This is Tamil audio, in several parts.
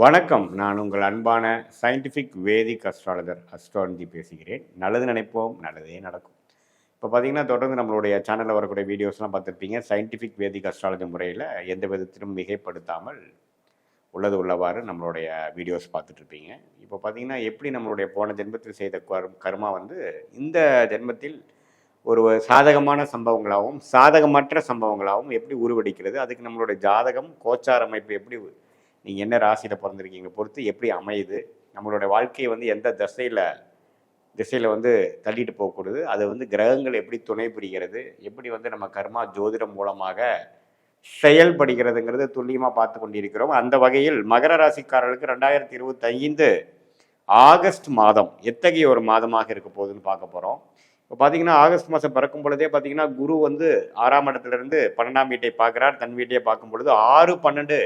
வணக்கம். நான் உங்கள் அன்பான சயின்டிஃபிக் வேதிக் அஸ்ட்ராலஜர் அஸ்ட்ராலஜி பேசுகிறேன். நல்லது நினைப்போம் நல்லதே நடக்கும். இப்போ பார்த்தீங்கன்னா தொடர்ந்து நம்மளுடைய சேனலில் வரக்கூடிய வீடியோஸ்லாம் பார்த்துருப்பீங்க. சயின்டிஃபிக் வேதிக் அஸ்ட்ராலஜி முறையில் எந்த விதத்திலும் மிகைப்படுத்தாமல் உள்ளது உள்ளவாறு நம்மளுடைய வீடியோஸ் பார்த்துட்ருப்பீங்க. இப்போ பார்த்தீங்கன்னா எப்படி நம்மளுடைய போன ஜென்மத்தில் செய்த கர்மா வந்து இந்த ஜென்மத்தில் ஒரு சாதகமான சம்பவங்களாகவும் சாதகமற்ற சம்பவங்களாகவும் எப்படி உருவெடுக்கிறது அதுக்கு நம்மளுடைய ஜாதகம் கோச்சார அமைப்பு எப்படி நீங்கள் என்ன ராசியில் பிறந்திருக்கீங்க? பொறுத்து எப்படி அமையுது? நம்மளோட வாழ்க்கையை வந்து எந்த திசையில் திசையில் வந்து தள்ளிட்டு போகக்கூடாது? அது வந்து கிரகங்கள் எப்படி துணை புரிகிறது? எப்படி வந்து நம்ம கர்மா ஜோதிடம் மூலமாக செயல்படுகிறதுங்கிறது துல்லியமாக பார்த்து கொண்டிருக்கிறோம். அந்த வகையில் மகர ராசிக்காரர்களுக்கு ரெண்டாயிரத்தி இருபத்தைந்து ஆகஸ்ட் மாதம் எத்தகைய ஒரு மாதமாக இருக்க போகுதுன்னு பார்க்க போகிறோம் இப்போ பார்த்தீங்கன்னா ஆகஸ்ட் மாதம் பிறக்கும் பொழுதே பார்த்தீங்கன்னா குரு வந்து ஆறாம் இடத்துலேருந்து பன்னெண்டாம் வீட்டை பார்க்குறார். தன் வீட்டையே பார்க்கும் பொழுது ஆறு பன்னெண்டு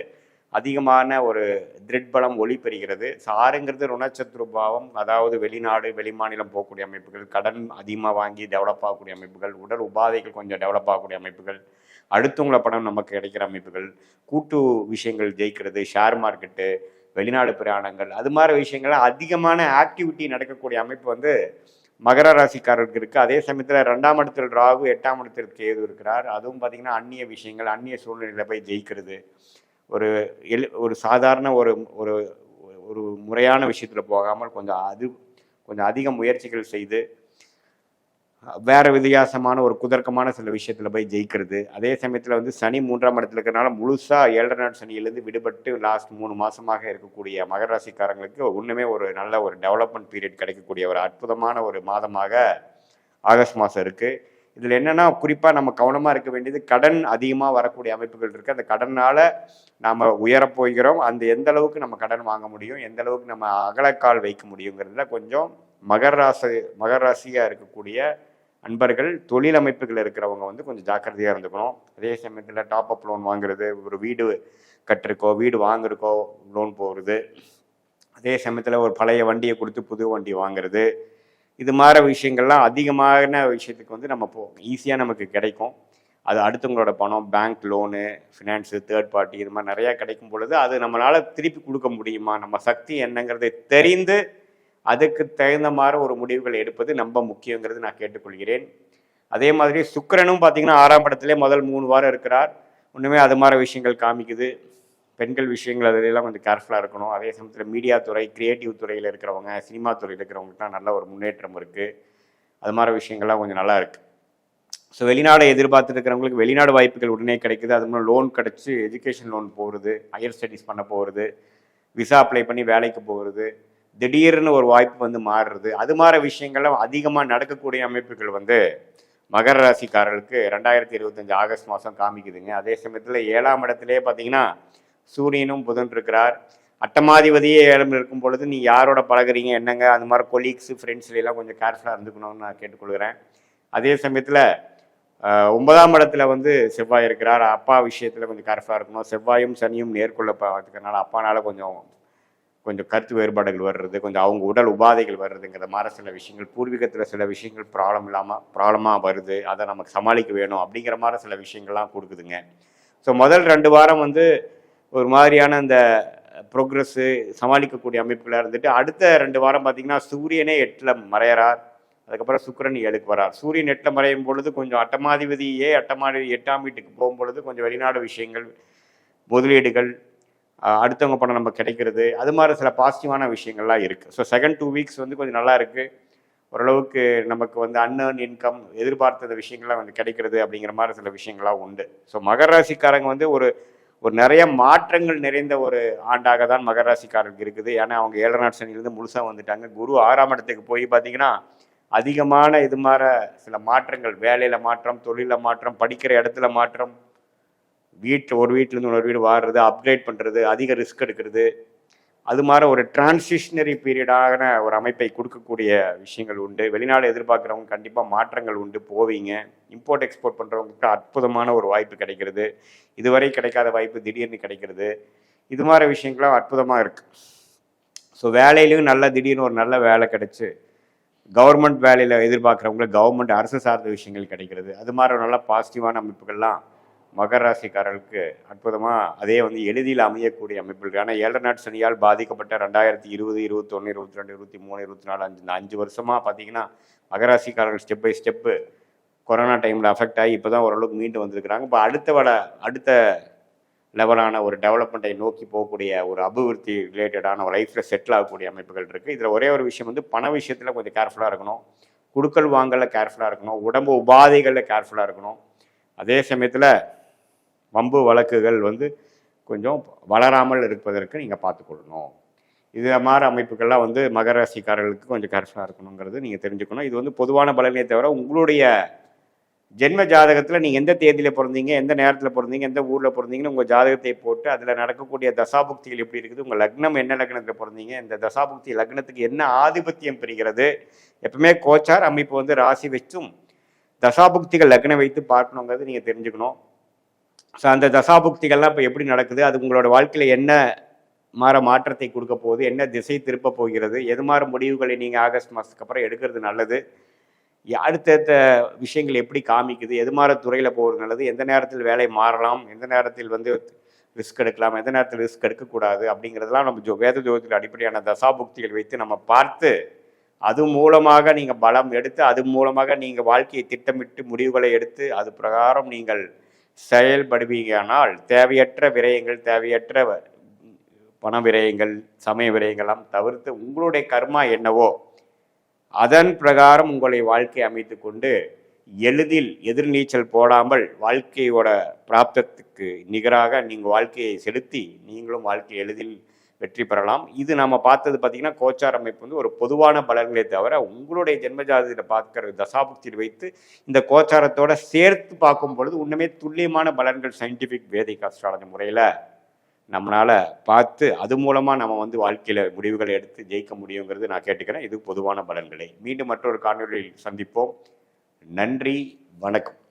அதிகமான ஒரு திருட்பலம் ஒளிபெறுகிறது சாருங்கிறது ஸோ ருணச்சத்ரு பாவம் அதாவது வெளிநாடு வெளிமாநிலம் போகக்கூடிய அமைப்புகள் கடன் அதிகமாக வாங்கி டெவலப் ஆகக்கூடிய அமைப்புகள் உடல் உபாதைகள் கொஞ்சம் டெவலப் ஆகக்கூடிய அமைப்புகள் அடுத்தவங்கள பணம் நமக்கு கிடைக்கிற அமைப்புகள் கூட்டு விஷயங்கள் ஜெயிக்கிறது ஷேர் மார்க்கெட்டு வெளிநாடு பிரயாணங்கள் அது மாதிரி விஷயங்கள் அதிகமான ஆக்டிவிட்டி நடக்கக்கூடிய அமைப்பு வந்து மகர ராசிக்காரருக்கு இருக்குது அதே சமயத்தில் ரெண்டாம் இடத்தில் ராகு எட்டாம் இடத்தில் கேது இருக்கிறார். அதுவும் பார்த்திங்கன்னா அந்நிய விஷயங்கள் அந்நிய சூழ்நிலையில் போய் ஜெயிக்கிறது. ஒரு எளி ஒரு சாதாரண ஒரு ஒரு ஒரு முறையான விஷயத்தில் போகாமல் கொஞ்சம் அது கொஞ்சம் அதிக முயற்சிகள் செய்து வேற வித்தியாசமான ஒரு குதர்க்கமான சில விஷயத்தில் போய் ஜெயிக்கிறது. அதே சமயத்தில் வந்து சனி மூன்றாம் இடத்துல இருக்கிறனால முழுசாக ஏழரை நாள் சனியிலேருந்து விடுபட்டு லாஸ்ட் மூணு மாதமாக இருக்கக்கூடிய மகர ராசிக்காரங்களுக்கு ஒன்றுமே ஒரு நல்ல ஒரு டெவலப்மெண்ட் பீரியட் கிடைக்கக்கூடிய ஒரு அற்புதமான ஒரு மாதமாக ஆகஸ்ட் மாதம் இருக்குது இதில் என்னென்னா குறிப்பாக நம்ம கவனமாக இருக்க வேண்டியது கடன் அதிகமாக வரக்கூடிய அமைப்புகள் இருக்குது அந்த கடனால் நாம் உயரப்போகிறோம் அந்த எந்த அளவுக்கு நம்ம கடன் வாங்க முடியும் எந்த அளவுக்கு நம்ம அகலக்கால் வைக்க முடியுங்கிறதுல கொஞ்சம் மகர ராசி மகர ராசியாக இருக்கக்கூடிய அன்பர்கள் தொழில் அமைப்புகள் இருக்கிறவங்க வந்து கொஞ்சம் ஜாக்கிரதையாக இருந்துக்கணும். அதே சமயத்தில் டாப் அப் லோன் வாங்குறது ஒரு வீடு கட்டிருக்கோ வீடு வாங்குறக்கோ லோன் போகிறது அதே சமயத்தில் ஒரு பழைய வண்டியை கொடுத்து புது வண்டி வாங்குறது. இது மாதிரி விஷயங்கள்லாம் அதிகமான விஷயத்துக்கு வந்து நம்ம போ ஈஸியாக நமக்கு கிடைக்கும். அது அடுத்தவங்களோட பணம் bank loan finance third party இது மாதிரி நிறையா கிடைக்கும் பொழுது அது நம்மளால் திருப்பி கொடுக்க முடியுமா? நம்ம சக்தி என்னங்கிறதை தெரிந்து அதுக்கு தகுந்த மாதிரி ஒரு முடிவுகள் எடுப்பது ரொம்ப முக்கியங்கிறது நான் கேட்டுக்கொள்கிறேன். அதே மாதிரி சுக்கரனும் பார்த்தீங்கன்னா ஆறாம் படத்திலே முதல் மூணு வாரம் இருக்கிறார். ஒன்றுமே அது மாதிரி விஷயங்கள் காமிக்குது. பெண்கள் விஷயங்கள் அதிலெல்லாம் கொஞ்சம் கேர்ஃபுல்லாக இருக்கணும். அதே சமயத்தில் மீடியா துறை கிரியேட்டிவ் துறையில் இருக்கிறவங்க சினிமா துறையில் இருக்கிறவங்களுக்குலாம் நல்ல ஒரு முன்னேற்றம் இருக்குது அது மாதிரி விஷயங்கள்லாம் கொஞ்சம் நல்லா இருக்குது ஸோ வெளிநாடை எதிர்பார்த்துட்டு இருக்கிறவங்களுக்கு வெளிநாடு வாய்ப்புகள் உடனே கிடைக்குது. அது மூலம் லோன் கிடச்சி எஜுகேஷன் லோன் போகிறது ஹையர் ஸ்டடீஸ் பண்ண போகிறது விசா அப்ளை பண்ணி வேலைக்கு போகிறது திடீர்னு ஒரு வாய்ப்பு வந்து மாறுறது. அது மாதிரி விஷயங்கள்லாம் அதிகமாக நடக்கக்கூடிய அமைப்புகள் வந்து மகர ராசிக்காரர்களுக்கு ரெண்டாயிரத்தி இருபத்தஞ்சு ஆகஸ்ட் மாதம் காமிக்குதுங்க. அதே சமயத்தில் ஏழாம் இடத்துலேயே பார்த்தீங்கன்னா சூரியனும் புதன் இருக்கிறார். அட்டமாதிபதியே இடம் இருக்கும் பொழுது நீ யாரோட பழகுறீங்க என்னங்க? அந்த மாதிரி கொலீக்ஸு ஃப்ரெண்ட்ஸ்லாம் கொஞ்சம் கேர்ஃபுல்லாக இருந்துக்கணும்னு நான் கேட்டுக்கொள்கிறேன். அதே சமயத்தில் ஒன்பதாம் இடத்துல வந்து செவ்வாய் இருக்கிறார். அப்பா விஷயத்தில் கொஞ்சம் கேர்ஃபுல்லாக இருக்கணும். செவ்வாயும் சனியும் நேர்கொள்ள பார்த்துக்கிறனால அப்பானால கொஞ்சம் கொஞ்சம் கருத்து வேறுபாடுகள் வர்றது கொஞ்சம் அவங்க உடல் உபாதைகள் வர்றதுங்கிற மாதிரி சில விஷயங்கள் பூர்வீகத்தில் சில விஷயங்கள் ப்ராப்ளம் இல்லாமல் ப்ராப்ளமாக வருது. அதை நமக்கு சமாளிக்க வேணும் அப்படிங்கிற மாதிரி சில விஷயங்கள்லாம் கொடுக்குதுங்க. ஸோ முதல் ரெண்டு வாரம் வந்து ஒரு மாதிரியான அந்த ப்ரோக்ரஸ்ஸு சமாளிக்கக்கூடிய அமைப்புகளாக இருந்துட்டு அடுத்த ரெண்டு வாரம் பார்த்தீங்கன்னா சூரியனே எட்டில் மறையறார். அதுக்கப்புறம் சுக்கரன் ஏழுக்கு வரார். சூரியன் எட்டில் மறையும் பொழுது கொஞ்சம் அட்டமாதிபதியே அட்டமாதிபதி எட்டாம் வீட்டுக்கு போகும் பொழுது கொஞ்சம் வெளிநாடு விஷயங்கள் முதலீடுகள் அடுத்தவங்க பணம் நம்ம கிடைக்கிறது அது மாதிரி சில பாசிட்டிவான விஷயங்கள்லாம் இருக்குது ஸோ செகண்ட் டூ வீக்ஸ் வந்து கொஞ்சம் நல்லா இருக்குது ஓரளவுக்கு நமக்கு வந்து அன்னர்ன் இன்கம் எதிர்பார்த்த விஷயங்கள்லாம் வந்து கிடைக்கிறது அப்படிங்கிற மாதிரி சில விஷயங்கள்லாம் உண்டு. ஸோ மகர ராசிக்காரங்க வந்து ஒரு ஒரு நிறைய மாற்றங்கள் நிறைந்த ஒரு ஆண்டாக தான் மகர ராசிக்காரருக்கு இருக்குது. ஏன்னா அவங்க ஏழநாட் நாட் சனிலேருந்து முழுசாக வந்துட்டாங்க. குரு ஆறாம் இடத்துக்கு போய் பார்த்தீங்கன்னா அதிகமான இது மாதிரி சில மாற்றங்கள். வேலையில் மாற்றம் தொழிலில் மாற்றம் படிக்கிற இடத்துல மாற்றம் வீட்டில் ஒரு வீட்டிலேருந்து இன்னொரு வீடு வாடுறது அப்கிரேட் பண்ணுறது அதிக ரிஸ்க் எடுக்கிறது. அது மாதிரி ஒரு டிரான்சிஷனரி பீரியடான ஒரு அமைப்பை கொடுக்கக்கூடிய விஷயங்கள் உண்டு. வெளிநாடு எதிர்பார்க்குறவங்க கண்டிப்பாக மாற்றங்கள் உண்டு. போவீங்க. இம்போர்ட் எக்ஸ்போர்ட் பண்ணுறவங்களுக்கு அற்புதமான ஒரு வாய்ப்பு கிடைக்கிறது. இதுவரை கிடைக்காத வாய்ப்பு திடீர்னு கிடைக்கிறது. இது மாதிரி விஷயங்கள்லாம் அற்புதமாக இருக்குது ஸோ வேலையிலையும் நல்ல திடீர்னு ஒரு நல்ல வேலை கிடைச்சி கவர்மெண்ட் வேலையில் எதிர்பார்க்குறவங்களுக்கு கவர்மெண்ட் அரசு சார்ந்த விஷயங்கள் கிடைக்கிறது. அது மாதிரி ஒரு நல்ல பாசிட்டிவான அமைப்புகள்லாம் மகர ராசிக்காரர்களுக்கு அற்புதமாக அதே வந்து எளிதில் அமையக்கூடிய அமைப்புகள். ஆனால் ஏழரை நாட் சனியால் பாதிக்கப்பட்ட ரெண்டாயிரத்தி இருபது இருபத்தொன்று இருபத்தி ரெண்டு இருபத்தி மூணு இருபத்தி நாலு அஞ்சு இந்த அஞ்சு வருஷமாக பார்த்தீங்கன்னா மகர ராசிக்காரர்கள் ஸ்டெப் பை ஸ்டெப்பு கொரோனா டைமில் அஃபெக்ட் ஆகி இப்போ தான் ஓரளவுக்கு மீண்டு வந்திருக்கிறாங்க. இப்போ அடுத்த வட அடுத்த லெவலான ஒரு டெவலப்மெண்ட்டை நோக்கி போகக்கூடிய ஒரு அபிவிருத்தி ரிலேட்டடான ஒரு லைஃப்பில் செட்டில் ஆகக்கூடிய அமைப்புகள் இருக்குது இதில் ஒரே ஒரு விஷயம் வந்து பண விஷயத்தில் கொஞ்சம் கேர்ஃபுல்லாக இருக்கணும். குடுக்கல் வாங்கல கேர்ஃபுல்லாக இருக்கணும். உடம்பு உபாதைகளில் கேர்ஃபுல்லாக இருக்கணும். அதே சமயத்தில் வம்பு வழக்குகள் வந்து கொஞ்சம் வளராமல் இருப்பதற்கு நீங்கள் பார்த்துக்கொள்ளணும். இது மாதிரி அமைப்புகள்லாம் வந்து மகர ராசிக்காரர்களுக்கு கொஞ்சம் கேர்ஃபுல்லாக இருக்கணுங்கிறது நீங்கள் தெரிஞ்சுக்கணும். இது வந்து பொதுவான பலனே தவிர உங்களுடைய ஜென்ம ஜாதகத்தில் நீங்கள் எந்த தேதியில் பிறந்தீங்க எந்த நேரத்தில் பிறந்தீங்க எந்த ஊரில் பிறந்தீங்கன்னு உங்கள் ஜாதகத்தை போட்டு அதில் நடக்கக்கூடிய தசாபுக்திகள் எப்படி இருக்குது உங்கள் லக்னம் என்ன லக்னத்தில் பிறந்தீங்க இந்த தசாபுக்தி லக்னத்துக்கு என்ன ஆதிபத்தியம் பெறுகிறது எப்பவுமே கோச்சார் அமைப்பு வந்து ராசி வச்சும் தசாபுக்திகள் லக்னம் வைத்து பார்க்கணுங்கிறது நீங்கள் தெரிஞ்சுக்கணும். ஸோ அந்த தசாபுக்திகள்லாம் இப்போ எப்படி நடக்குது? அது உங்களோட வாழ்க்கையில் என்ன மாற மாற்றத்தை கொடுக்க போகுது? என்ன திசை திருப்ப போகிறது? எது மாதிரி முடிவுகளை நீங்கள் ஆகஸ்ட் மாதத்துக்கு அப்புறம் எடுக்கிறது நல்லது? அடுத்தடுத்த விஷயங்கள் எப்படி காமிக்குது? எது மாதிரி துறையில் போகிறது நல்லது? எந்த நேரத்தில் வேலை மாறலாம்? எந்த நேரத்தில் வந்து ரிஸ்க் எடுக்கலாம்? எந்த நேரத்தில் ரிஸ்க் எடுக்கக்கூடாது? அப்படிங்கிறதெல்லாம் நம்ம ஜோ வேத ஜோதத்தில் அடிப்படையான தசாபுக்திகள் வைத்து நம்ம பார்த்து அது மூலமாக நீங்கள் பலம் எடுத்து அது மூலமாக நீங்கள் வாழ்க்கையை திட்டமிட்டு முடிவுகளை எடுத்து அது பிரகாரம் நீங்கள் செயல்படுவீங்கனால் தேவையற்ற விரயங்கள் தேவையற்ற வ- பண விரயங்கள் சமய விரயங்கள்லாம் தவிர்த்து உங்களுடைய கர்மா என்னவோ அதன் பிரகாரம் உங்களை வாழ்க்கை அமைத்து கொண்டு எளிதில் எதிர்நீச்சல் போடாமல் வாழ்க்கையோட பிராப்தத்துக்கு நிகராக நீங்கள் வாழ்க்கையை செலுத்தி நீங்களும் வாழ்க்கை எளிதில் வெற்றி பெறலாம். இது நம்ம பார்த்தது பார்த்தீங்கன்னா கோச்சார் அமைப்பு வந்து ஒரு பொதுவான பலன்களே தவிர உங்களுடைய ஜென்மஜாதத்தில் பார்க்குற தசாபுக்தியில் வைத்து இந்த கோச்சாரத்தோட சேர்த்து பார்க்கும் பொழுது உண்மையே துல்லியமான பலன்கள் சயின்டிஃபிக் வேதிக் அஸ்ட்ராலஜி முறையில் நம்மளால் பார்த்து அது மூலமாக நம்ம வந்து வாழ்க்கையில் முடிவுகளை எடுத்து ஜெயிக்க முடியுங்கிறது நான் கேட்டுக்கிறேன். இது பொதுவான பலன்களை. மீண்டும் மற்றொரு காணொலியில் சந்திப்போம். நன்றி வணக்கம்.